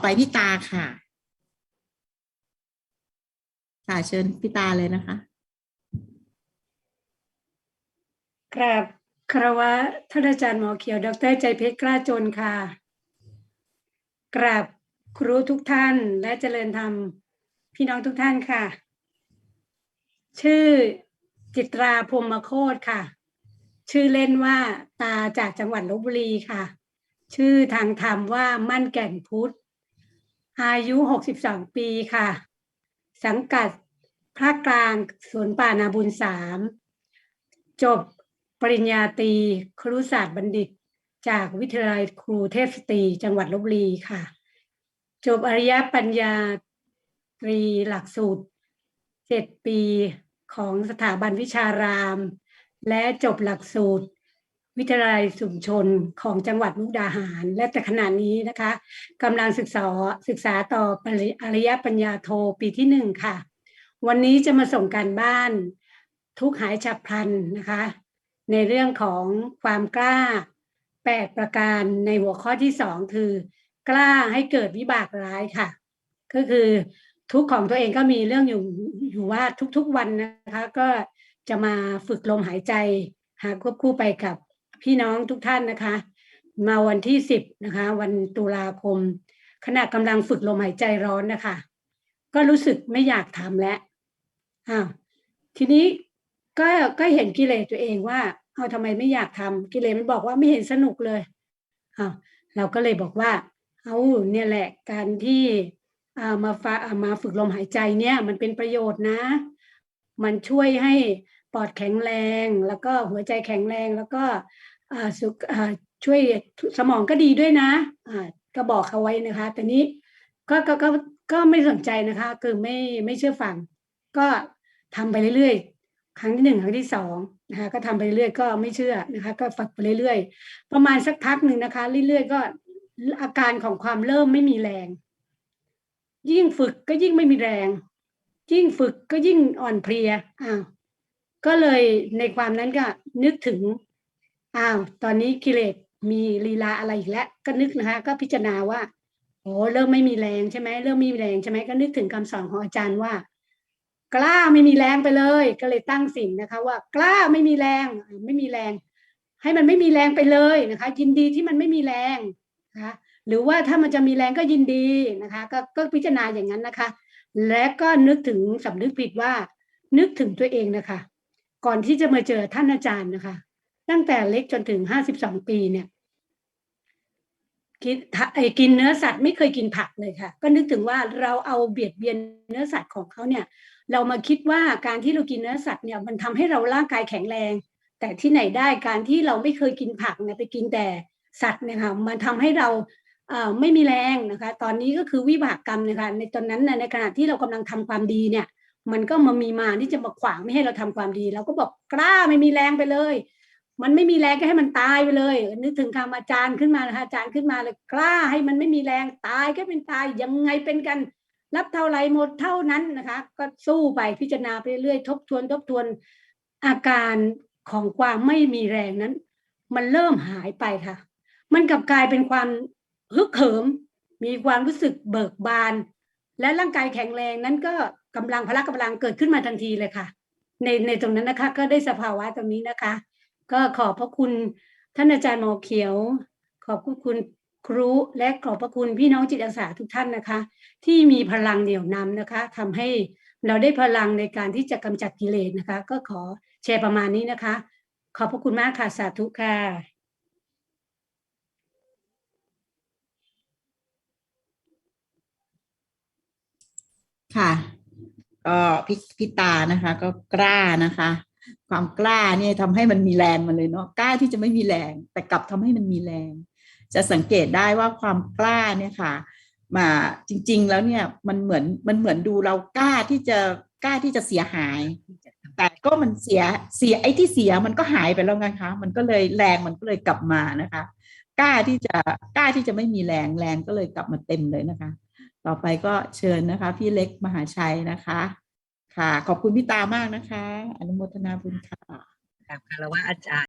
ไปพี่ตาค่ะ ค่ะเชิญพี่ตาเลยนะคะกราบคารวะท่านอาจารย์หมอเขียว ดรใจเพชรกล้าจนค่ะ กราบครูทุกท่านและเจริญธรรม พี่น้องทุกท่านค่ะ ชื่อจิตราพรมโคตรค่ะ ชื่อเล่นว่าตาจากจังหวัดลบบุรีค่ะ ชื่อทางธรรมว่ามั่นแก่นพุทธ อายุ 62 ปีค่ะ สังกัดภาคกลางสวนป่านาบุญสามจบปริญญาตรีครุศาสตร์บัณฑิต จากวิทยาลัยครูเทพสตรีจังหวัดลบบุรีค่ะ จบอริยปัญญาตรีหลักสูตรเจ็ดปีของสถาบันวิชาราม และจบหลักสูตร วิทยาลัยสุมชนของจังหวัดมุกดาหาร และแต่ขณะนี้นะคะกำลังศึกษาศึกษาต่อปริอริยปัญญาโทปีที่หนึ่งค่ะ วันนี้จะมาส่งการบ้านทุกหายฉับพลันนะคะ ในเรื่องของความกล้า 8 ประการในหัวข้อที่ 2 คือ กล้าให้เกิดวิบากร้ายค่ะ ก็คือทุกข์ของตัวเองก็มีเรื่องอยู่อยู่ว่าทุกๆวันนะคะ ก็จะมาฝึกลมหายใจ หาควบคู่ไปกับ พี่น้องทุกท่านนะคะ มาวันที่10นะคะ วันตุลาคม ขณะกำลังฝึกลมหายใจร้อนนะคะ ก็รู้สึกไม่อยากทำแล้วอ้าวทีนี้ก็ก็เห็นกิเลสตัวเองว่าเอาทำไมไม่อยากทำกิเลสมันบอกว่าไม่เห็นสนุกเลยอ้าวเราก็เลยบอกว่า เอาเนี่ยแหละการที่อ่ามาฟาอ่ามาฝึกลมหายใจเนี่ย มันเป็นประโยชน์นะ มันช่วยให้ อดแข็งแรง แล้วก็หัวใจแข็งแรง แล้วก็สุขช่วยสมองก็ดีด้วยนะอ่าก็บอกเขาไว้นะคะแต่นี้ก็ก็ก็ก็ไม่สนใจนะคะ คือไม่ไม่เชื่อฟัง ก็ทำไปเรื่อยๆ ครั้งที่หนึ่งครั้งที่สองนะคะก็ทำไปเรื่อยๆก็ไม่เชื่อนะคะ ก็ฝึกไปเรื่อยๆ ประมาณสักพักหนึ่งนะคะ เรื่อยๆ ก็อาการของความเริ่มไม่มีแรง ยิ่งฝึกก็ยิ่งไม่มีแรง ยิ่งฝึกก็ยิ่งอ่อนเพลียอ้าว ก็เลยในความนั้นก็นึกถึงอ้าวตอนนี้กิเลสมีลีลาอะไรอีกแล้วก็นึกนะคะ ก็พิจารณาว่าโอ้เริ่มไม่มีแรงใช่ไหมเริ่มไม่มีแรงใช่ไหมก็นึกถึงคำสอนของอาจารย์ว่า กล้าไม่มีแรงไปเลย ก็เลยตั้งสิ่งนะคะ ว่ากล้าไม่มีแรงไม่มีแรง ให้มันไม่มีแรงไปเลยนะคะ ยินดีที่มันไม่มีแรงนะคะหรือว่าถ้ามันจะมีแรงก็ยินดีนะคะก็ก็พิจารณาอย่างนั้นนะคะ และก็นึกถึงสำนึกผิดว่า นึกถึงตัวเองนะคะ ก่อนที่จะมาเจอท่านอาจารย์นะคะ ตั้งแต่เล็กจนถึงห้าสิบสองปีเนี่ยกินไอ้กินเนื้อสัตว์ไม่เคยกินผักเลยค่ะ ก็นึกถึงว่าเราเอาเบียดเบียนเนื้อสัตว์ของเขาเนี่ย เรามาคิดว่าการที่เรากินเนื้อสัตว์เนี่ยมันทำให้เราร่างกายแข็งแรง แต่ที่ไหนได้การที่เราไม่เคยกินผักเนี่ยไปกินแต่สัตว์เนี่ยค่ะมันทำให้เราไม่มีแรงนะคะ ตอนนี้ก็คือวิบากกรรมนะคะในตอนนั้นในขณะที่เรากำลังทำความดีเนี่ย มันก็มามีมาที่จะมาขวางไม่ให้เราทำความดี เราก็บอกกล้าไม่มีแรงไปเลย มันไม่มีแรงก็ให้มันตายไปเลย นึกถึงคำอาจารย์ขึ้นมานะคะอาจารย์ขึ้นมาเลยกล้าให้มันไม่มีแรงตายก็เป็นตายยังไงเป็นกันรับเท่าไรหมดเท่านั้นนะคะ ก็สู้ไปพิจารณาไปเรื่อยทบทวนทบทวนอาการของความไม่มีแรงนั้น มันเริ่มหายไปค่ะ มันกลับกลายเป็นความฮึกเหิม มีความรู้สึกเบิกบาน และร่างกายแข็งแรงนั้นก็กำลังพละกำลังเกิดขึ้นมาทันทีเลยค่ะ ในในตรงนั้นนะคะ ก็ได้สภาวะตรงนี้นะคะ ก็ขอบพระคุณท่านอาจารย์หมอเขียว ขอบพระคุณครูและขอบพระคุณพี่น้องจิตอาสาทุกท่านนะคะ ที่มีพลังเหนี่ยวนำนะคะทำให้เราได้พลังในการที่จะกำจัดกิเลสนะคะ ก็ขอแชร์ประมาณนี้นะคะ ขอบพระคุณมากค่ะสาธุค่ะ ก็พี่พี่ตานะคะ ก็กล้านะคะ ความกล้าเนี่ยทำให้มันมีแรงมาเลยเนาะกล้าที่จะไม่มีแรง แต่กลับทำให้มันมีแรง จะสังเกตได้ว่าความกล้าเนี่ยค่ะ มาจริง ๆ แล้วเนี่ยมันเหมือนมันเหมือนดูเรากล้าที่จะกล้าที่จะเสียหาย แต่ก็มันเสียเสียไอ้ที่เสียมันก็หายไปแล้วไงคะมันก็เลยแรงมันก็เลยกลับมานะคะ กล้าที่จะกล้าที่จะไม่มีแรงแรงก็เลยกลับมาเต็มเลยนะคะ ต่อไปก็เชิญนะคะ พี่เล็กมหาชัยนะคะ ค่ะ ขอบคุณพี่ตามากนะคะ อนุโมทนาบุญค่ะกราบคารวะอาจารย์